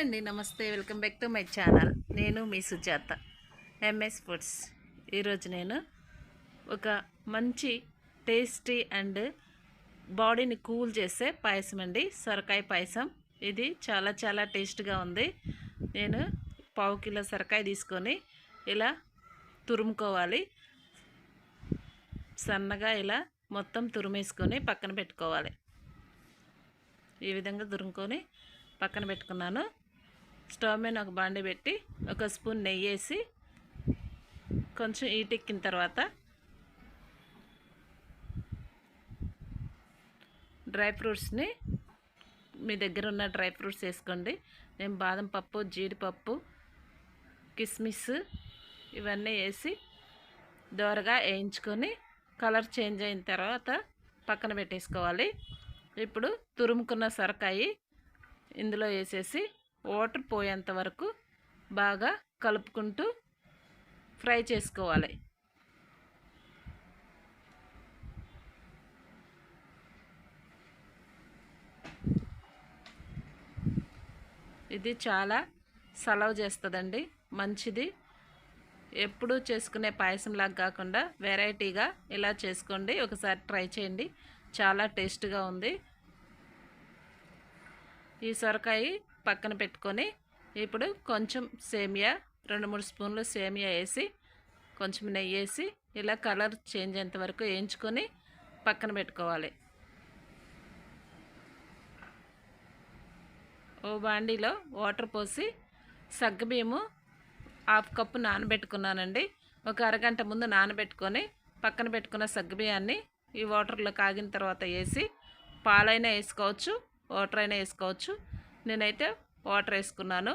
అండి నమస్తే welcome back to my channel. నేను మీ సుజాత ఎంఎస్ ఫుడ్స్ ఈరోజు నేను ఒక మంచి టేస్టీ అండ్ బాడీని కూల్ చేసే పాయసం అండి సొరకాయ పాయసం. ఇది చాలా చాలా టేస్ట్గా ఉంది. నేను పావు కిలో సొరకాయ తీసుకొని ఇలా తురుముకోవాలి. సన్నగా ఇలా మొత్తం తురిమేసుకొని పక్కన పెట్టుకోవాలి. ఈ విధంగా తురుముకొని పక్కన పెట్టుకున్నాను. స్టవ్ మీద ఒక బాండి పెట్టి ఒక స్పూన్ నెయ్యి వేసి కొంచెం ఈటెక్కిన తర్వాత డ్రై ఫ్రూట్స్ని మీ దగ్గర ఉన్న డ్రై ఫ్రూట్స్ వేసుకోండి. నేను బాదం పప్పు జీడిపప్పు కిస్మిస్ ఇవన్నీ వేసి దోరగా వేయించుకొని కలర్ చేంజ్ అయిన తర్వాత పక్కన పెట్టేసుకోవాలి. ఇప్పుడు తురుముకున్న సొరకాయ ఇందులో వేసేసి వాటర్ పోయేంత వరకు బాగా కలుపుకుంటూ ఫ్రై చేసుకోవాలి. ఇది చాలా సలవ్ చేస్తుందండి. మంచిది. ఎప్పుడు చేసుకునే పాయసంలాగా కాకుండా వెరైటీగా ఇలా చేసుకోండి. ఒకసారి ట్రై చేయండి. చాలా టేస్ట్గా ఉంది. ఈ సొరకాయ పక్కన పెట్టుకొని ఇప్పుడు కొంచెం సేమియా రెండు మూడు స్పూన్లు సేమియా వేసి కొంచెం నెయ్యి వేసి ఇలా కలర్ చేంజ్ అయ్యేంత వరకు వేయించుకొని పక్కన పెట్టుకోవాలి. ఓ బాండీలో వాటర్ పోసి సగ్గుబియ్యము హాఫ్ కప్పు నానబెట్టుకున్నానండి. ఒక అరగంట ముందు నానబెట్టుకొని పక్కన పెట్టుకున్న సగ్గుబియ్యాన్ని ఈ వాటర్లో కాగిన తర్వాత వేసి పాలైనా వేసుకోవచ్చు వాటర్ అయినా వేసుకోవచ్చు. నేనైతే వాటర్ వేసుకున్నాను.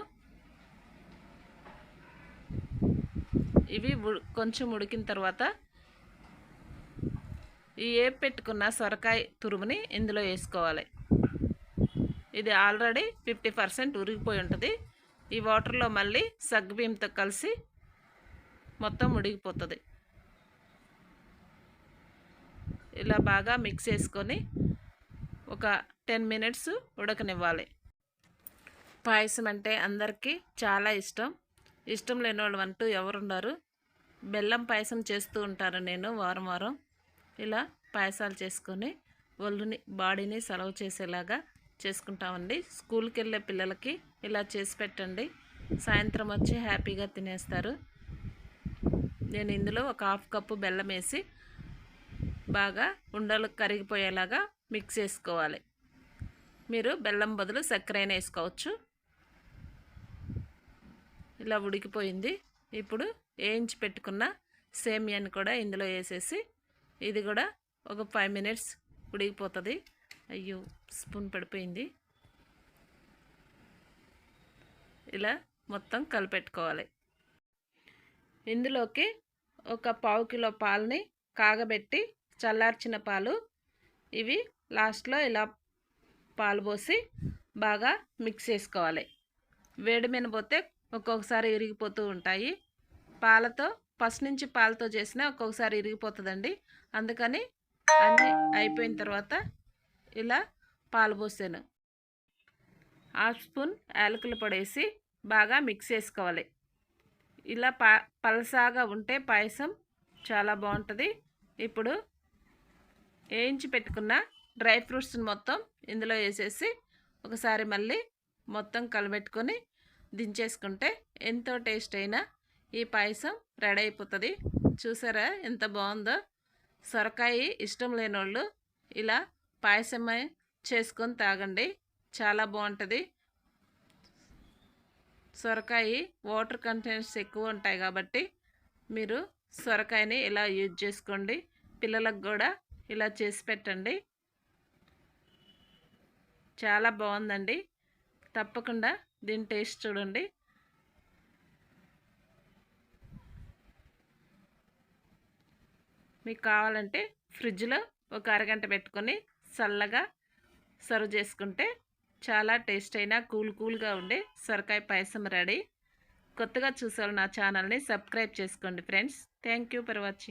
ఇవి కొంచెం ఉడికిన తర్వాత ఈ ఏ పెట్టుకున్న సొరకాయ తురుముని ఇందులో వేసుకోవాలి. ఇది ఆల్రెడీ ఫిఫ్టీ పర్సెంట్ ఉరిగిపోయి ఉంటుంది. ఈ వాటర్లో మళ్ళీ సగ్గుబియ్యంతో కలిసి మొత్తం ఉడికిపోతుంది. ఇలా బాగా మిక్స్ చేసుకొని ఒక టెన్ మినిట్స్ ఉడకనివ్వాలి. పాయసం అంటే అందరికీ చాలా ఇష్టం. ఇష్టం లేని వాళ్ళు అంటూ ఎవరున్నారు? బెల్లం పాయసం చేస్తూ ఉంటారు నేను వారం వారం. ఇలా పాయసాలు చేసుకొని ఒళ్ళుని బాడీని సెలవు చేసేలాగా చేసుకుంటామండి. స్కూల్కి వెళ్ళే పిల్లలకి ఇలా చేసి పెట్టండి. సాయంత్రం వచ్చి హ్యాపీగా తినేస్తారు. నేను ఇందులో ఒక హాఫ్ కప్పు బెల్లం వేసి బాగా ఉండలు కరిగిపోయేలాగా మిక్స్ చేసుకోవాలి. మీరు బెల్లం బదులు చక్కెర వేసుకోవచ్చు. ఇలా ఉడికిపోయింది. ఇప్పుడు వేయించి పెట్టుకున్న సేమియాని కూడా ఇందులో వేసేసి ఇది కూడా ఒక ఫైవ్ మినిట్స్ ఉడికిపోతుంది. అయ్యో స్పూన్ పడిపోయింది. ఇలా మొత్తం కలిపెట్టుకోవాలి. ఇందులోకి ఒక పావు కిలో పాలని కాగబెట్టి చల్లార్చిన పాలు ఇవి లాస్ట్లో ఇలా పాలు పోసి బాగా మిక్స్ చేసుకోవాలి. వేడి మీద పోతే ఒక్కొక్కసారి ఇరిగిపోతూ ఉంటాయి. పాలతో ఫస్ట్ నుంచి పాలతో చేసినా ఒక్కొక్కసారి ఇరిగిపోతుందండి. అందుకని అన్నీ అయిపోయిన తర్వాత ఇలా పాలు పోసాను. హాఫ్ స్పూన్ యాలకులు పడేసి బాగా మిక్స్ చేసుకోవాలి. ఇలా పా పలసాగా ఉంటే పాయసం చాలా బాగుంటుంది. ఇప్పుడు వేయించి పెట్టుకున్న డ్రై ఫ్రూట్స్ని మొత్తం ఇందులో వేసేసి ఒకసారి మళ్ళీ మొత్తం కలబెట్టుకొని దించేసుకుంటే ఎంతో టేస్ట్ అయినా ఈ పాయసం రెడీ అయిపోతుంది చూసారా ఎంత బాగుందో? సొరకాయ ఇష్టం లేని వాళ్ళు ఇలా పాయసం చేసుకొని తాగండి. చాలా బాగుంటుంది. సొరకాయ వాటర్ కంటెంట్స్ ఎక్కువ ఉంటాయి కాబట్టి మీరు సొరకాయని ఇలా యూజ్ చేసుకోండి. పిల్లలకు కూడా ఇలా చేసి పెట్టండి. చాలా బాగుందండి. తప్పకుండా దీని టేస్ట్ చూడండి. మీకు కావాలంటే ఫ్రిడ్జ్లో ఒక అరగంట పెట్టుకొని చల్లగా సర్వ్ చేసుకుంటే చాలా టేస్ట్ అయినా కూల్ కూల్గా ఉండే సొరకాయ పాయసం రెడీ. కొత్తగా చూసారు నా ఛానల్ని సబ్స్క్రైబ్ చేసుకోండి ఫ్రెండ్స్. Thank for watching.